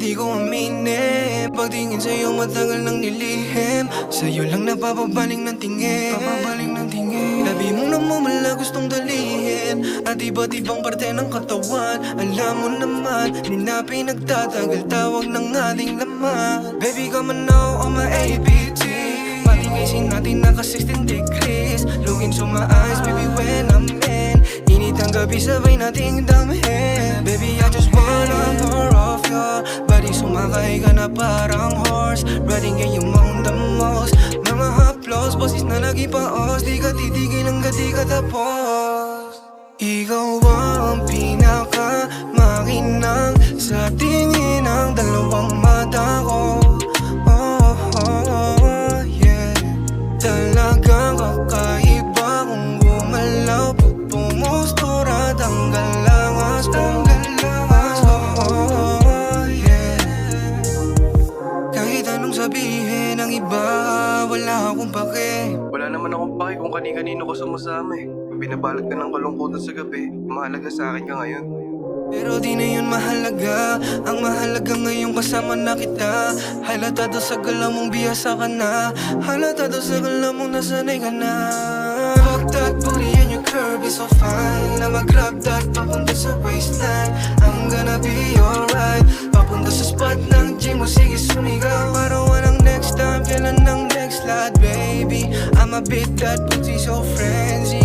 di ko aminin Pagtingin sa'yo matagal nang nilihim. Sa'yo lang napapabaling ng tingin. Papabaling ng tingin. Labi mong namumula gustong dalihin. At iba't ibang parte ng katawan. Alam mo naman, di na pinagtatagal. Tawag ng ating laman. Baby come on now on my ABT Palingasin natin naka 16 degrees. Look into my eyes, baby when I'm in. Init ang gabi sabay nating damhin sumakay ka na parang horse. Riding yeah you on the most. Mga haplos, boses na nagipaos. Di ka titigil hanggang di ka tapos. Ikaw ang pinaka makinang Sa tingin ng dalawang mata ko. Oh, oh, oh, yeah. Talagang kakaiba kung gumalaw. Pag pumustura, tanggal langas Tanggal anong sabihin ng iba, wala akong pake. Wala naman akong pake kung kani-kanino ka sumasama eh. Binabalot ka ng kalungkutan sa gabi, mahalaga sa akin ka ngayon. Pero di na yun mahalaga. Ang mahalaga ngayon kasama na kita. Halata daw sa galaw mong biyasa ka na. Halata daw sa galaw mong nasanay ka na. Fuck that booty and your curve is so fine. Na mag-grab that papunta sa waistline. I'm gonna be alright. Papunta sa spot ng gym mo sige sumigaw bit that booty so frenzy.